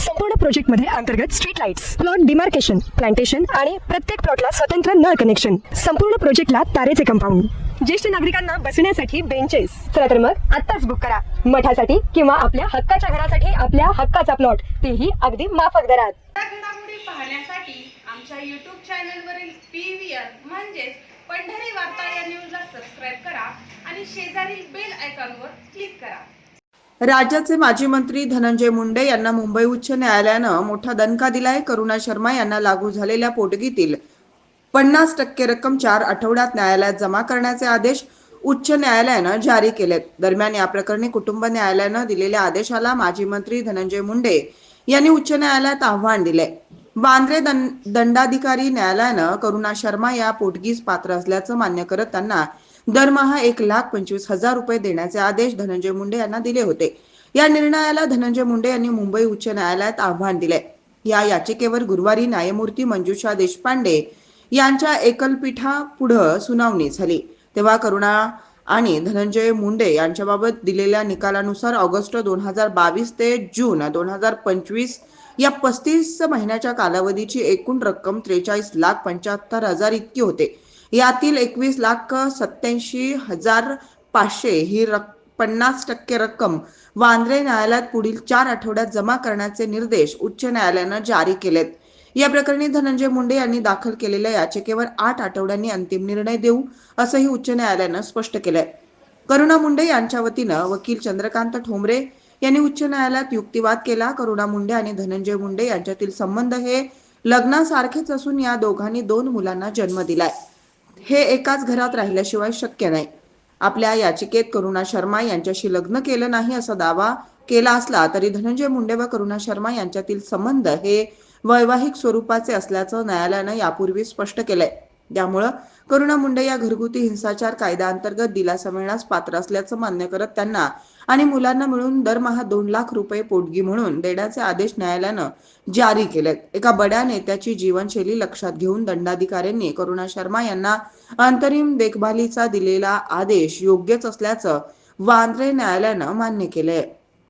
संपूर्ण प्रोजेक्टमध्ये अंतर्गत street lights plot demarcation plantation आणि प्रत्येक प्लॉटला स्वतंत्र नळ कनेक्शन संपूर्ण प्रोजेक्टला तारेचे कंपाऊंड ज्येष्ठ नागरिकांना बसण्यासाठी बेंचेस चला तर मग आत्ताच बुक करा. मठासाठी किंवा आपल्या हक्काच्या घरासाठी आपल्या हक्काचा प्लॉट तेही अगदी माफक दरात. घडामोडी पाहण्यासाठी आमच्या यूट्यूब चॅनलवरील पी व्ही आर म्हणजेच पंढरी वार्ता या न्यूजला सबस्क्राईब करा आणि शेजारील बेल आयकॉनवर क्लिक करा. राज्याचे माजी मंत्री धनंजय मुंडे यांना मुंबई उच्च न्यायालयानं मोठा दणका दिलाय. करुणा शर्मा यांना लागू झालेल्या पोटगीतील पन्नास टक्के रक्कम चार आठवड्यात न्यायालयात जमा करण्याचे आदेश उच्च न्यायालयानं जारी केलेत. दरम्यान या प्रकरणी कुटुंब न्यायालयानं दिलेल्या आदेशाला माजी मंत्री धनंजय मुंडे यांनी उच्च न्यायालयात आव्हान दिले वांद्रे दंडाधिकारी न्यायालयानं करुणा शर्मा या पोटगीस पात्र असल्याचं मान्य करत त्यांना दरमहा एक लाख पंचवीस हजार रुपये देण्याचे आदेश धनंजय मुंडे यांना दिले होते. या निर्णयाला धनंजय मुंडे यांनी मुंबई उच्च न्यायालयात आव्हान दिले या याचिकेवर गुरुवारी न्यायमूर्ती मंजुषा देशपांडे यांच्या एकलपीठापुढं सुनावणी झाली. तेव्हा करुणा आणि धनंजय मुंडे यांच्याबाबत दिलेल्या निकालानुसार ऑगस्ट दोन हजार बावीस ते जून दोन हजार पंचवीस या पस्तीस महिन्याच्या कालावधीची एकूण रक्कम त्रेचाळीस लाख पंच्याहत्तर हजार इतकी होते. यातील एकवीस लाख सत्याऐंशी हजार पाचशे ही रक पन्नास टक्के रक्कम वांद्रे न्यायालयात पुढील चार आठवड्यात जमा करण्याचे निर्देश उच्च न्यायालयानं जारी केलेत. या प्रकरणी धनंजय मुंडे यांनी दाखल केलेल्या याचिकेवर आठ आठवड्यांनी अंतिम निर्णय देऊ असंही उच्च न्यायालयानं स्पष्ट केलंय. करुणा मुंडे यांच्या वतीनं वकील चंद्रकांत ठोंबरे यांनी उच्च न्यायालयात युक्तिवाद केला. करुणा मुंडे आणि धनंजय मुंडे यांच्यातील संबंध हे लग्नासारखेच असून या दोघांनी दोन मुलांना जन्म दिलाय. हे एकाच घरात राहिल्याशिवाय शक्य नाही. आपल्या याचिकेत करुणा शर्मा यांच्याशी लग्न केलं नाही असा दावा केला असला तरी धनंजय मुंडे व करुणा शर्मा यांच्यातील संबंध हे वैवाहिक स्वरूपाचे असल्याचं न्यायालयानं यापूर्वी स्पष्ट केलंय. त्यामुळं करुणा मुंडे या घरगुती हिंसाचार कायद्याअंतर्गत दिलासा मिळण्यास पात्र असल्याचं मान्य करत त्यांना आणि मुलांना मिळून दरमहा दोन लाख रुपये पोटगी म्हणून देण्याचे आदेश न्यायालयानं जारी केलेत. एका बड्या नेत्याची जीवनशैली लक्षात घेऊन दंडाधिकाऱ्यांनी करुणा शर्मा यांना अंतरिम देखभालीचा दिलेला आदेश योग्यच असल्याचं वांद्रे न्यायालयानं मान्य केलंय.